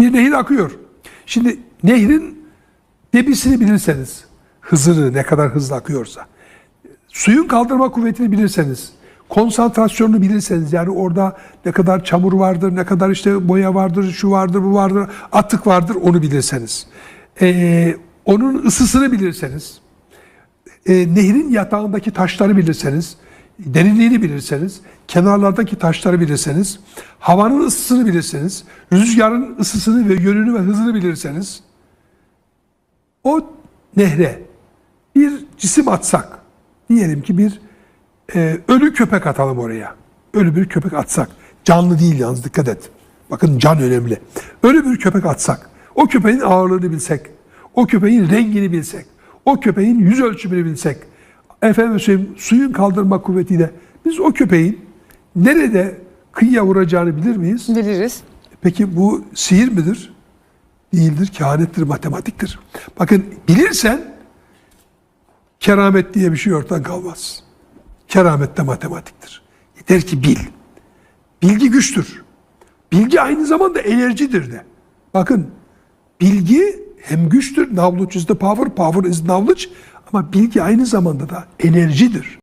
Bir nehir akıyor. Şimdi nehrin debisini bilirseniz, hızını ne kadar hızlı akıyorsa, suyun kaldırma kuvvetini bilirseniz, konsantrasyonunu bilirseniz yani orada ne kadar çamur vardır, ne kadar işte boya vardır, şu vardır, bu vardır, atık vardır onu bilirseniz, ee, onun ısısını bilirseniz, e, nehrin yatağındaki taşları bilirseniz, derinliğini bilirseniz, kenarlardaki taşları bilirseniz, havanın ısısını bilirseniz, rüzgarın ısısını ve yönünü ve hızını bilirseniz, o nehre bir cisim atsak, diyelim ki bir e, ölü köpek atalım oraya. Ölü bir köpek atsak. Canlı değil yalnız dikkat et. Bakın can önemli. Ölü bir köpek atsak. O köpeğin ağırlığını bilsek. O köpeğin rengini bilsek. O köpeğin yüz ölçümünü bilsek. Efendim söyleyeyim, suyun kaldırma kuvvetiyle biz o köpeğin nerede kıyıya vuracağını bilir miyiz? Biliriz. Peki bu sihir midir? Değildir, kehanettir, matematiktir. Bakın bilirsen keramet diye bir şey ortadan kalmaz. Keramet de matematiktir. Yeter ki bil. Bilgi güçtür. Bilgi aynı zamanda enerjidir de. Bakın bilgi hem güçtür, knowledge is the power, power is knowledge ama bilgi aynı zamanda da enerjidir.